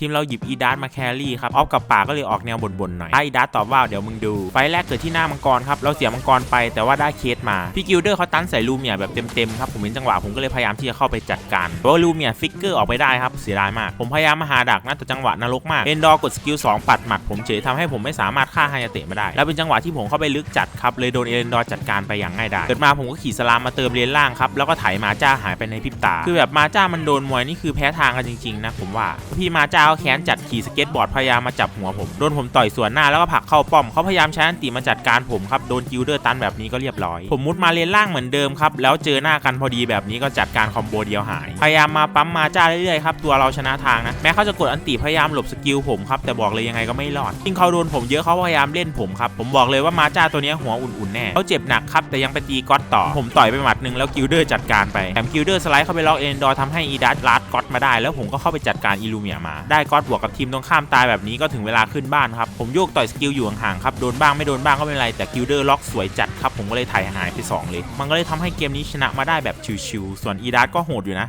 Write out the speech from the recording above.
ทีมเราหยิบอีดาร์มาแครี่ครับออฟกับป่าก็เลยออกแนวบ่นๆหน่อยถ้าอีดาร์ตอบว่าเดี๋ยวมึงดู ไฟแรกเกิดที่หน้ามังกรครับเราเสียมังกรไปแต่ว่าได้เคสมาพี่กิลเดอร์เขาตันใส่ลูเมียแบบเต็มๆครับผมเห็นจังหวะผมก็เลยพยายามที่จะเข้าไปจัดการแต่ว่าลูเมียฟิกเกอร์ออกไปได้ครับเสียดายมากผมพยายามมาหาดักนะแต่จังหวะนรกมากเอนดอร์กดสกิล2ปัดหมัดผมเฉยทำให้ผมไม่สามารถฆ่าไฮยาเตะมาได้ แล้วเป็นจังหวะที่ผมเข้าไปลึกจัดครับเลยโดนเอนดอร์จัดการไปอย่างง่ายดายเกิดมาผมก็ขี่สลามมาเติมเลนล่างครับแล้วก็ไถมาจ้าหายไปในพริบตา คือแบบมาจ้ามันโดนมวยนี่คือแพ้ทางกันจริงๆนะผมว่าพี่มาจ้าเขาแค้นจัดขี่สเก็ตบอร์ดพยายามมาจับหัวผม โดนผมต่อยสวนหน้าแล้วก็ผลักเข้าป้อมเขาพยายามใช้อันติมาจัดการผมครับ โดนกิลเดอร์ตันแบบนี้ก็เรียบร้อย ผมมุดมาเลนล่างเหมือนเดิมครับ แล้วเจอหน้ากันพอดีแบบนี้ก็จัดการคอมโบเดียวหาย พยายามมาปั๊มมาจ้าเรื่อยๆครับ ตัวเราชนะทางนะ แม้เขาจะกดอันติพยายามหลบสกิลผมครับ แต่บอกเลยยังไงก็ไม่รอดยิ่งเขาโดนผมเยอะเขาพยายามเล่นผมครับ ผมบอกเลยว่ามาจ้าตัวนี้หัวอุ่นๆแน่เขาเจ็บหนักครับ แต่ยังไปตีก๊อตต่อ ผมต่อยไปหมัดหนึ่งแล้วกิลเดอร์จัดการไปแถมกิลเดอร์สไลด์เข้าไปล็อกเอนดอร์ทำให้อีดัสลัดก๊อตมาได้ แล้วผมก็เข้าไปจัดการอีลูเมียมาได้ก๊อตบวกกับทีมตรงข้ามตายแบบนี้ก็ถึงเวลาขึ้นบ้านครับ ผมโยกต่อยสกิลอยู่ห่างๆครับ โดนบ้างไม่โดนบ้างก็ไม่เป็นไร แต่กิลเดอร์ล็อกสวยจัดครับ ผมก็เลยถ่ายหายไปสองเลย มันก็เลยทำให้เกมนี้ชนะมาได้แบบชิวๆส่วนอีดัสก็โหดอยู่นะ